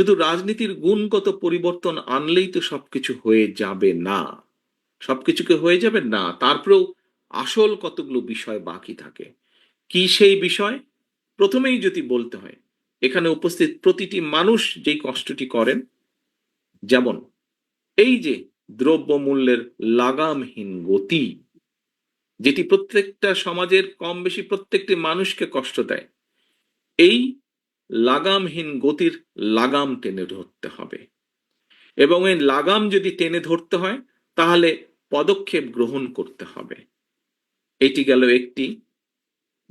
শুধু রাজনীতির গুণগত পরিবর্তন আনলেই তো সবকিছু হয়ে যাবে না। সবকিছুকে হয়ে যাবে? না। তারপরেও আসল কতগুলো বিষয় বাকি থাকে? কি সেই বিষয়? প্রথমেই যদি বলতে হয়, এখানে উপস্থিত প্রতিটি মানুষ যেই কষ্টটি করেন, যেমন এই যে দ্রব্যমূল্যের লাগামহীন গতি, যেটি প্রত্যেকটা সমাজের কম বেশি প্রত্যেকটি মানুষকে কষ্ট দেয়, এই লাগামহীন গতির লাগাম টেনে ধরতে হবে। এবং এই লাগাম যদি টেনে ধরতে হয়, তাহলে পদক্ষেপ গ্রহণ করতে হবে। এটি গেল একটি।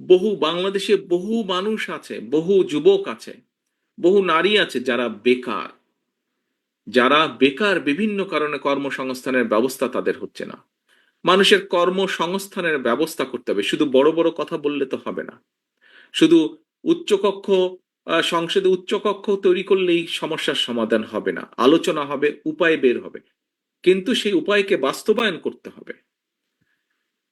বহু বাংলাদেশে বহু মানুষ আছে, বহু যুবক আছে, বহু নারী আছে যারা বেকার। যারা বেকার বিভিন্ন কারণে কর্মসংস্থানের ব্যবস্থা তাদের হচ্ছে না। মানুষের কর্মসংস্থানের ব্যবস্থা করতে হবে। শুধু বড় বড় কথা বললে তো হবে না। শুধু উচ্চকক্ষ সংসদে উচ্চকক্ষ তৈরি করলেই সমস্যার সমাধান হবে না। আলোচনা হবে, উপায় বের হবে। কিন্তু সেই উপায়কে বাস্তবায়ন করতে হবে।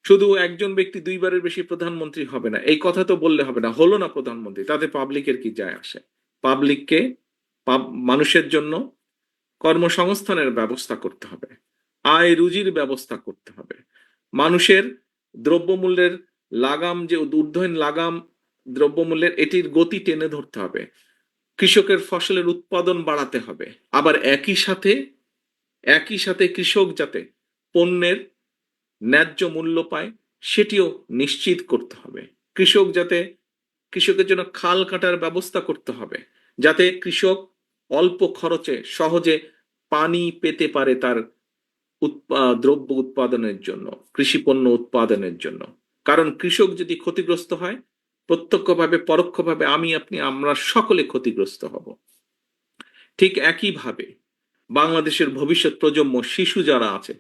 শুধু একজন ব্যক্তি দুইবারের বেশি প্রধানমন্ত্রী হবে না, এই কথা তো বললে হবে না, হলো না প্রধানমন্ত্রী, তাতে পাবলিকের কি যায় আসে? পাবলিককে পাব- মানুষের জন্য কর্মসংস্থানের ব্যবস্থা করতে হবে, আয় রুজির ব্যবস্থা করতে হবে। মানুষের দ্রব্যমূল্যের লাগাম যে ঊর্ধ্বয়ন লাগাম দ্রব্যমূল্যের এটির গতি টেনে ধরতে হবে। কৃষকের ফসলের উৎপাদন বাড়াতে হবে। আবার একই সাথে একই সাথে কৃষক যাতে পণ্যের ন্যায্য মূল্য পায়, সেটিও নিশ্চিত করতে হবে। কৃষক যাতে কৃষকের জন্য খাল কাটার ব্যবস্থা করতে হবে, যাতে কৃষক অল্প খরচে সহজে পানি পেতে পারে তার দ্রব্য উৎপাদনের জন্য, কৃষি পণ্য উৎপাদনের জন্য। কারণ কৃষক যদি ক্ষতিগ্রস্ত হয় প্রত্যক্ষভাবে, পরোক্ষভাবে আমি, আপনি, আমরা সকলে ক্ষতিগ্রস্ত হব। ঠিক একইভাবে বাংলাদেশের ভবিষ্যৎ প্রজন্ম, শিশু যারা আছে,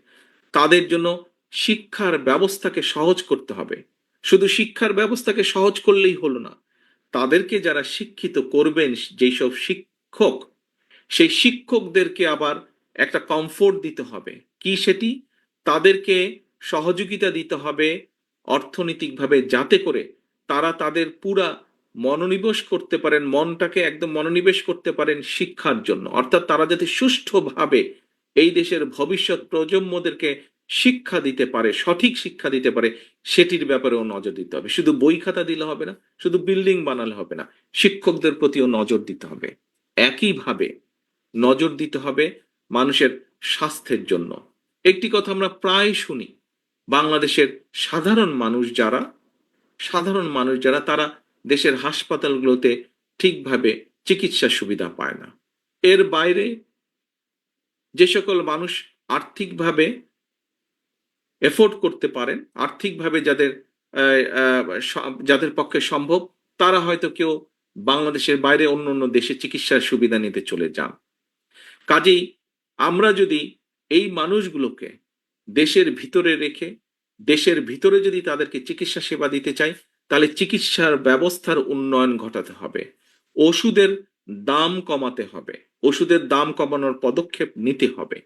তাদের জন্য শিক্ষার ব্যবস্থাকে সহজ করতে হবে। শুধু শিক্ষার ব্যবস্থাকে সহজ করলেই হলো না, তাদেরকে যারা শিক্ষিত করবেন যেই সব শিক্ষক, সেই শিক্ষকদেরকে আবার একটা কমফোর্ট দিতে হবে। কি সেটি? তাদেরকে সহযোগিতা দিতে হবে অর্থনৈতিকভাবে যাতে করে তারা তাদের পুরা মনোনিবেশ করতে পারেন, মনটাকে একদম মনোনিবেশ করতে পারেন শিক্ষার জন্য। অর্থাৎ তারা যাতে সুষ্ঠুভাবে এই দেশের ভবিষ্যৎ প্রজন্মদেরকে শিক্ষা দিতে পারে, সঠিক শিক্ষা দিতে পারে, সেটির ব্যাপারেও নজর দিতে হবে। শুধু বই খাতা দিলে হবে না, শুধু বিল্ডিং বানালে হবে না, শিক্ষকদের প্রতিও নজর দিতে হবে। একইভাবে নজর দিতে হবে মানুষের স্বাস্থ্যের জন্য। একটি কথা আমরা প্রায় শুনি, বাংলাদেশের সাধারণ মানুষ যারা সাধারণ মানুষ যারা, তারা দেশের হাসপাতালগুলোতে ঠিকভাবে চিকিৎসা সুবিধা পায় না। এর বাইরে যে সকল মানুষ আর্থিকভাবে এফোর্ড করতে পারেন, আর্থিকভাবে যাদের যাদের পক্ষে সম্ভব, তারা হয়তো কেউ বাংলাদেশের বাইরে অন্য অন্য দেশে চিকিৎসার সুবিধা নিতে চলে যান। কাজেই আমরা যদি এই মানুষগুলোকে দেশের ভিতরে রেখে দেশের ভিতরে যদি তাদেরকে চিকিৎসা সেবা দিতে চাই, তাহলে চিকিৎসার ব্যবস্থার উন্নয়ন ঘটাতে হবে। ওষুধের দাম কমাতে হবে। ওষুধের দাম কমানোর পদক্ষেপ নিতে হবে।